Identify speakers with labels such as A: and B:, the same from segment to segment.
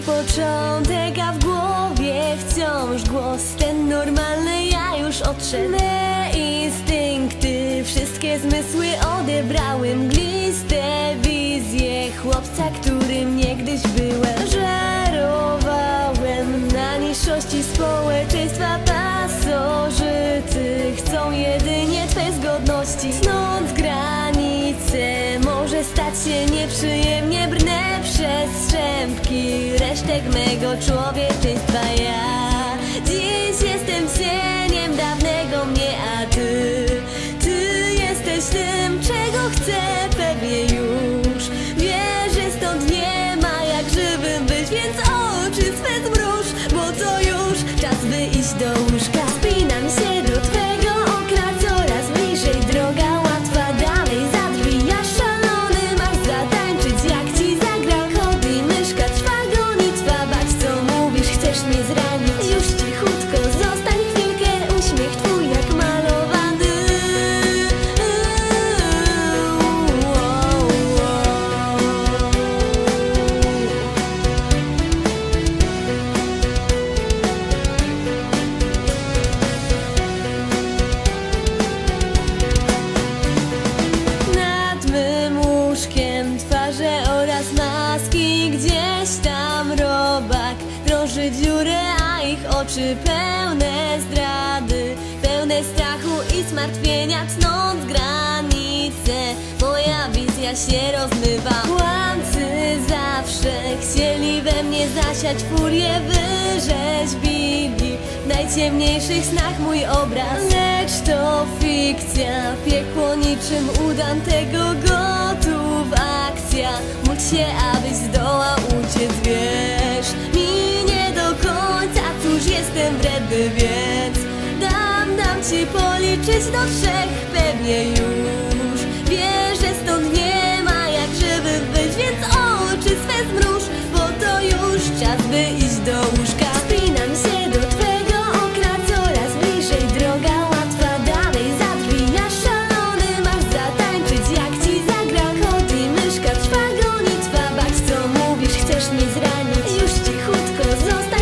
A: Początek, a w głowie wciąż głos Ten normalny. Ja już odszedłem. Instynkty Wszystkie zmysły odebrały strzępki resztek mego człowieczeństwa Ja. Dziś jestem cieniem dawnego mnie, a Ty Ty jesteś tym, czego chcę pewnie już. Wiesz, że stąd nie ma jak żywym być Więc oczy swe zmruż, bo to już czas by iść do łóżka drąży dziurę, a ich oczy pełne zdrady Pełne strachu i zmartwienia tnąc granice. Moja wizja się rozmywa. Kłamcy zawsze chcieli we mnie zasiać furię Wyrzeźbili w najciemniejszych snach mój obraz. Lecz to fikcja, piekło niczym u Dantego gotów akcja. Módl się, abyś zdołał uciec, wiesz więc Dam, dam ci policzyć do trzech. Pewnie już Wiesz, że stąd nie ma jak żywy być, więc oczy swe zmruż Bo to już czas, by iść do łóżka. Spinam się do twego okna coraz bliżej. Droga łatwa dalej za drzwi Ja szalony masz zatańczyć jak ci zagra. Chody myszka trwa gonitwa Bać co mówisz, chcesz mnie zranić. Już cichutko zostań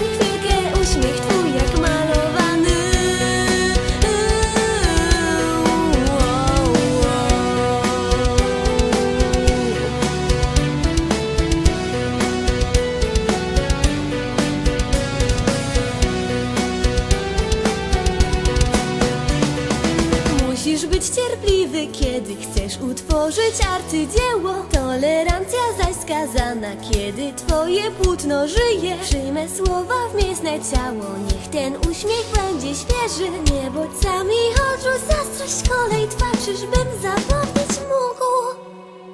A: Cierpliwy, kiedy chcesz utworzyć arcydzieło Tolerancja zaś skazana, kiedy twoje płótno żyje Przyjmę słowa w mięsne ciało, niech ten uśmiech będzie świeży Nie bądź sami oczu, zazdrość kolej twa Czyżbym zapomnieć mógł?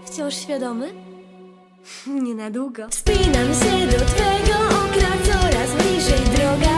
A: Wciąż świadomy? Nie na długo Wspinam się do twego okna coraz bliżej Droga